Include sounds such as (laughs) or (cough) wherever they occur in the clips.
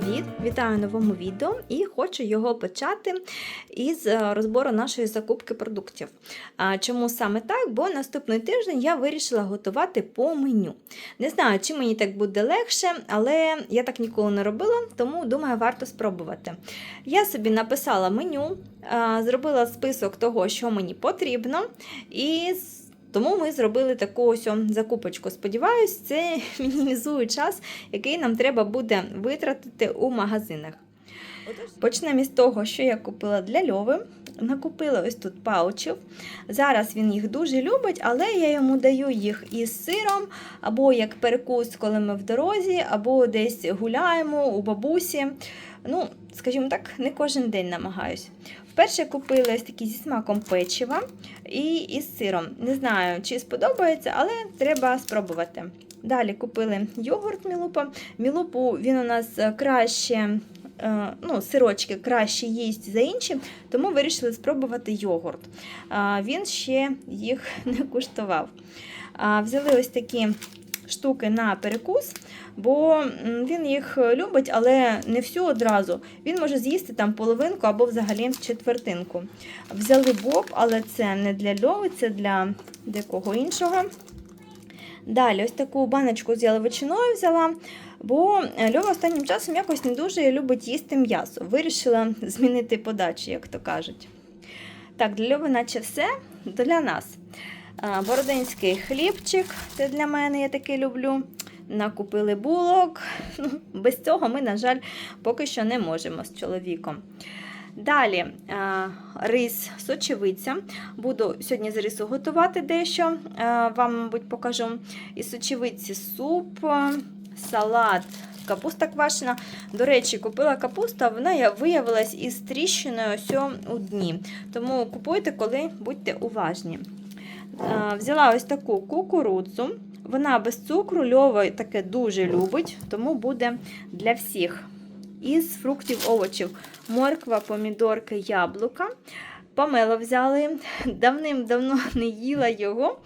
привіт! Вітаю в новому відео і хочу його почати із е, розбору нашої закупки продуктів. Чому саме так? Бо наступний тиждень я вирішила готувати по меню. Не знаю, чи мені так буде легше, але я так ніколи не робила, тому думаю, варто спробувати. Я собі написала меню, зробила список того, що мені потрібно, і тому ми зробили таку ось закупочку. Сподіваюсь, це (laughs) мінімізує час, який нам треба буде витратити у магазинах. Почнемо із того, що я купила для Льови. Накупила ось тут паучів. Зараз він їх дуже любить, але я йому даю їх із сиром, або як перекус, коли ми в дорозі, або десь гуляємо у бабусі. Ну, скажімо так, не кожен день намагаюсь. Вперше купила ось такі зі смаком печива і із сиром. Не знаю, чи сподобається, але треба спробувати. Далі купили йогурт Мілупа. Мілупу він у нас е, краще, ну, сирочки краще їсть за інші, тому вирішили спробувати йогурт. Він ще їх (laughs) не куштував. Взяли ось такі штуки на перекус, бо він їх любить, але не всю одразу. Він може з'їсти там половинку або взагалі четвертинку. Взяли боб, але це не для льови, це для декого іншого. Далі, ось таку баночку з яловичиною взяла, бо Льова останнім часом якось не дуже любить їсти м'ясо. Вирішила змінити подачу, як то кажуть. Так, для Льови наче все для нас. Бородинський хлібчик, це для мене, я таки люблю. Накупили булок. Ну, Без цього ми, на жаль, поки що не можемо з чоловіком. Далі рис сочевиця. Буду сьогодні з рису готувати дещо. Вам, мабуть, покажу. Із сочевиці суп, салат, капуста квашена. До речі, купила капусту, вона виявилась із тріщиною ось у дні. Тому купуйте, коли будьте уважні. Взяла ось таку кукурудзу. Вона без цукру, льова таке дуже любить, тому буде для всіх. Із фруктів, овочів, морква, помідорки, яблука. Помело взяли. Давним-давно (laughs) не їла його.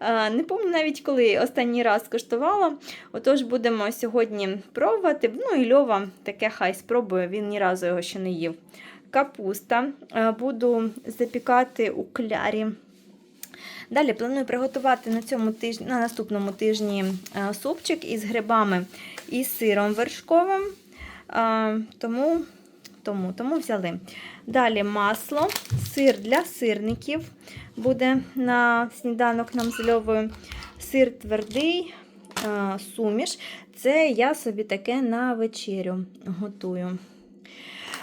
Не пам'ятаю навіть, коли останній раз коштувала. Отож, будемо сьогодні пробувати. Ну і льова таке хай спробує, він ні разу його ще не їв. Капуста. Буду запікати у клярі. Далі планую приготувати на цьому тижні, на наступному тижні супчик із грибами і сиром вершковим. Тому, тому, тому взяли. Далі масло, сир для сирників буде на сніданок нам з Льовою. Сир твердий, суміш. Це я собі таке на вечерю готую.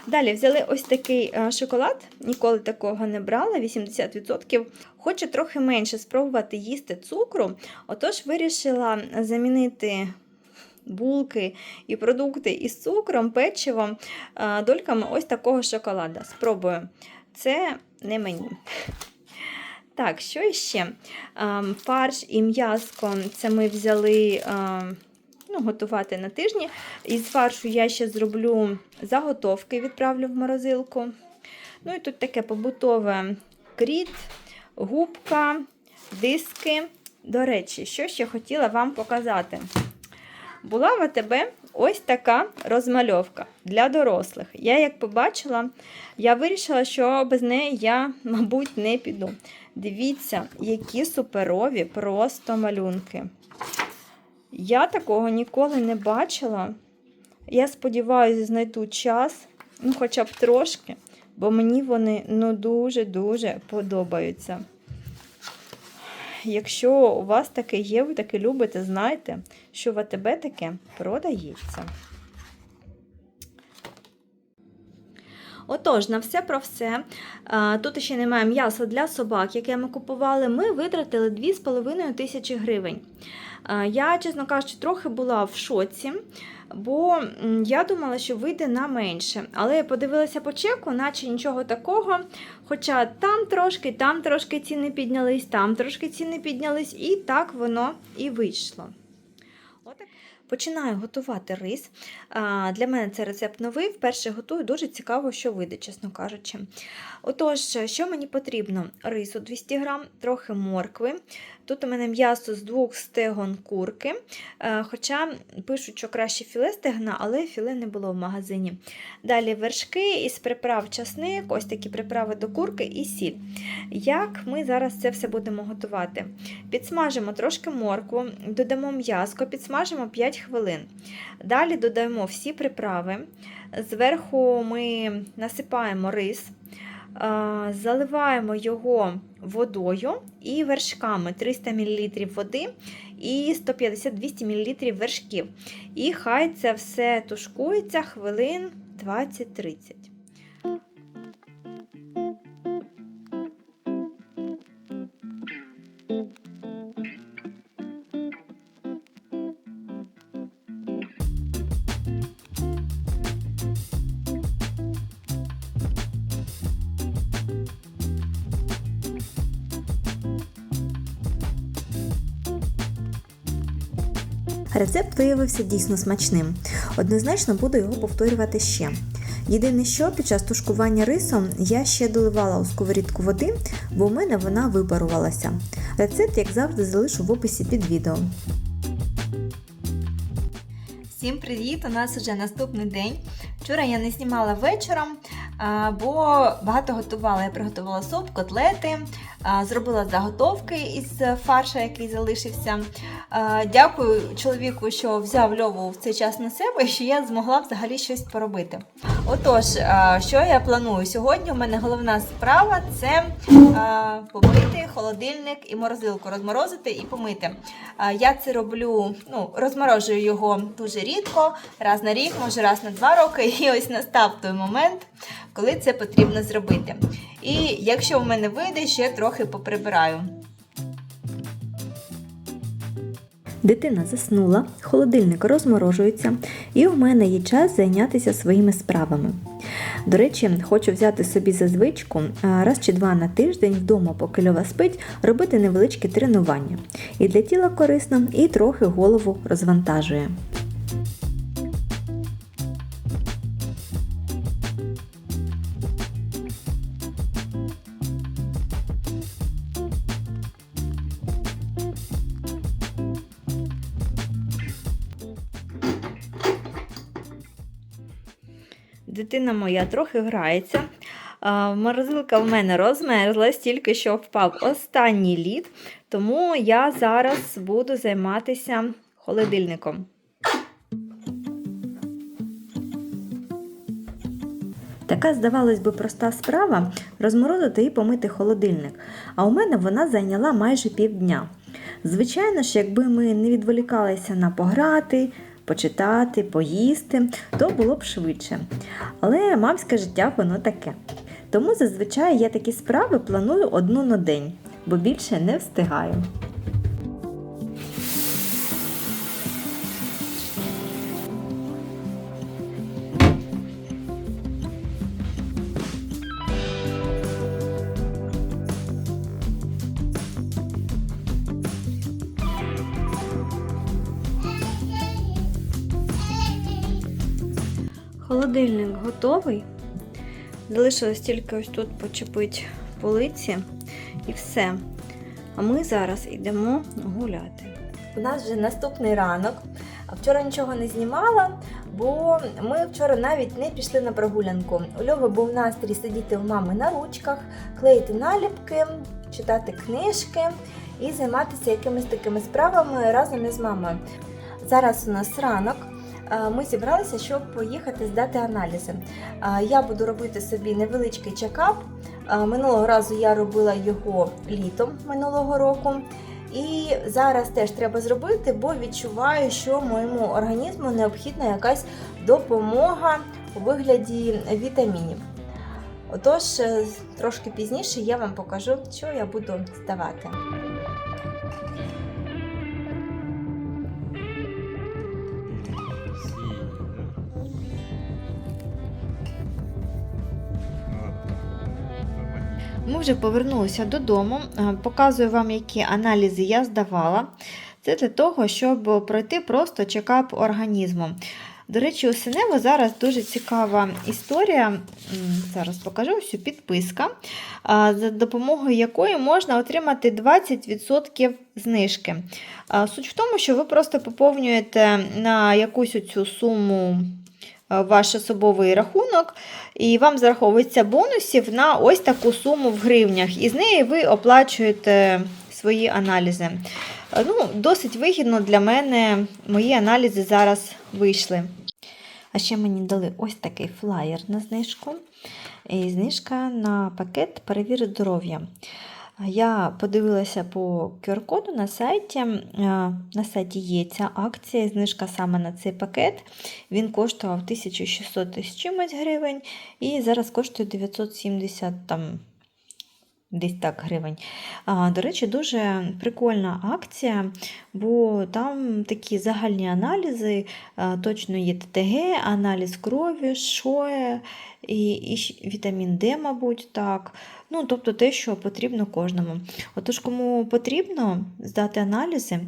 Далі взяли ось такий е, шоколад, ніколи такого не брала, 80%. Хочу трохи менше спробувати їсти цукру, отож вирішила замінити булки і продукти із цукром, печивом, дольками ось такого шоколада. Спробую. Це не мені. Так, що ще? Фарш і м'яско це ми взяли ну, готувати на тижні. Із фаршу я ще зроблю заготовки, відправлю в морозилку. Ну і тут таке побутове кріт, губка, диски. До речі, що ще хотіла вам показати. Була в АТБ ось така розмальовка для дорослих. Я як побачила, я вирішила, що без неї я, мабуть, не піду. Дивіться, які суперові просто малюнки. Я такого ніколи не бачила. Я сподіваюся, знайду час, ну хоча б трошки, бо мені вони ну, дуже-дуже подобаються. Якщо у вас таке є, ви таке любите, знайте, що в АТБ таке продається. Отож, на все про все. Тут ще немає м'яса для собак, яке ми купували. Ми витратили 2,5 тисячі гривень. Я, чесно кажучи, трохи була в шоці, бо я думала, що вийде на менше. Але я подивилася по чеку, наче нічого такого. Хоча там трошки, там трошки ціни піднялись, там трошки ціни піднялись, і так воно і вийшло. Починаю готувати рис. Для мене це рецепт новий. Вперше готую, дуже цікаво, що вийде, чесно кажучи. Отож, що мені потрібно? Рису 200 г, трохи моркви. Тут у мене м'ясо з двох стегон курки. Е, Хоча пишуть, що краще філе стегна, але філе не було в магазині. Далі вершки із приправ часник, ось такі приправи до курки і сіль. Як ми зараз це все будемо готувати? Підсмажимо трошки моркву, додамо м'яско, підсмажимо 5 хвилин. Далі додаємо всі приправи. Зверху ми насипаємо рис, заливаємо його водою і вершками 300 мл води і 150-200 мл вершків. І хай це все тушкується хвилин 20-30. Рецепт виявився дійсно смачним. Однозначно буду його повторювати ще. Єдине, що під час тушкування рисом я ще доливала у сковорідку води, бо у мене вона випарувалася. Рецепт, як завжди, залишу в описі під відео. Всім привіт! У нас вже наступний день. Вчора я не знімала вечором, бо багато готувала. Я приготувала суп, котлети, зробила заготовки із фарша, який залишився. Дякую чоловіку, що взяв льову в цей час на себе, що я змогла взагалі щось поробити. Отож, що я планую? Сьогодні у мене головна справа це помити холодильник і морозилку, розморозити і помити. Я це роблю, ну, розморожую його дуже рідко, раз на рік, може раз на два роки, і ось настав той момент, коли це потрібно зробити. І якщо в мене вийде, ще трохи поприбираю. Дитина заснула, холодильник розморожується, і у мене є час зайнятися своїми справами. До речі, хочу взяти собі за звичку раз чи два на тиждень вдома, поки льова спить, робити невеличкі тренування. І для тіла корисно, і трохи голову розвантажує. Дитина моя трохи грається. Морозилка в мене розмерзлась, тільки що впав останній лід, тому я зараз буду займатися холодильником. Така, здавалось би, проста справа розморозити і помити холодильник. А у мене вона зайняла майже півдня. Звичайно ж, якби ми не відволікалися на пограти, почитати, поїсти, то було б швидше. Але мамське життя воно таке. Тому зазвичай я такі справи планую одну на день, бо більше не встигаю. Холодильник готовий. Залишилось тільки ось тут почепити полиці і все. А ми зараз йдемо гуляти. У нас вже наступний ранок. Вчора нічого не знімала, бо ми вчора навіть не пішли на прогулянку. У Льови був настрій сидіти в мами на ручках, клеїти наліпки, читати книжки і займатися якимись такими справами разом із мамою. Зараз у нас ранок. Ми зібралися, щоб поїхати здати аналізи. Я буду робити собі невеличкий чекап. Минулого разу я робила його літом минулого року. І зараз теж треба зробити, бо відчуваю, що моєму організму необхідна якась допомога у вигляді вітамінів. Отож, е, трошки пізніше я вам покажу, що я буду здавати. Ми вже повернулися додому. Е, Показую вам, які аналізи я здавала. Це для того, щоб пройти просто чекап організму. До речі, у Синево зараз дуже цікава історія. Зараз покажу всю підписка, за допомогою якої можна отримати 20% знижки. Суть в тому, що ви просто поповнюєте на якусь цю суму ваш особовий рахунок, і вам зараховується бонусів на ось таку суму в гривнях. І з неї ви оплачуєте свої аналізи. Е, Ну, досить вигідно для мене мої аналізи зараз вийшли. А ще мені дали ось такий флаєр на знижку. І знижка на пакет перевіри здоров'я. Я подивилася по QR-коду на сайті. На сайті є ця акція, знижка саме на цей пакет. Він коштував 1600 з чимось гривень, і зараз коштує 970 там, десь так гривень. А, До речі, дуже прикольна акція, бо там такі загальні аналізи, а, точно є ТТГ, аналіз крові, ШОЕ, і, і вітамін Д, мабуть, так. Ну, тобто те, що потрібно кожному. Отож, кому потрібно здати аналізи,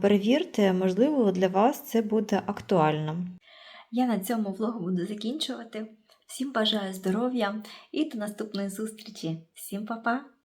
перевірте, можливо, для вас це буде актуально. Я на цьому влог буду закінчувати. Всім бажаю здоров'я і до наступної зустрічі. Всім па-па!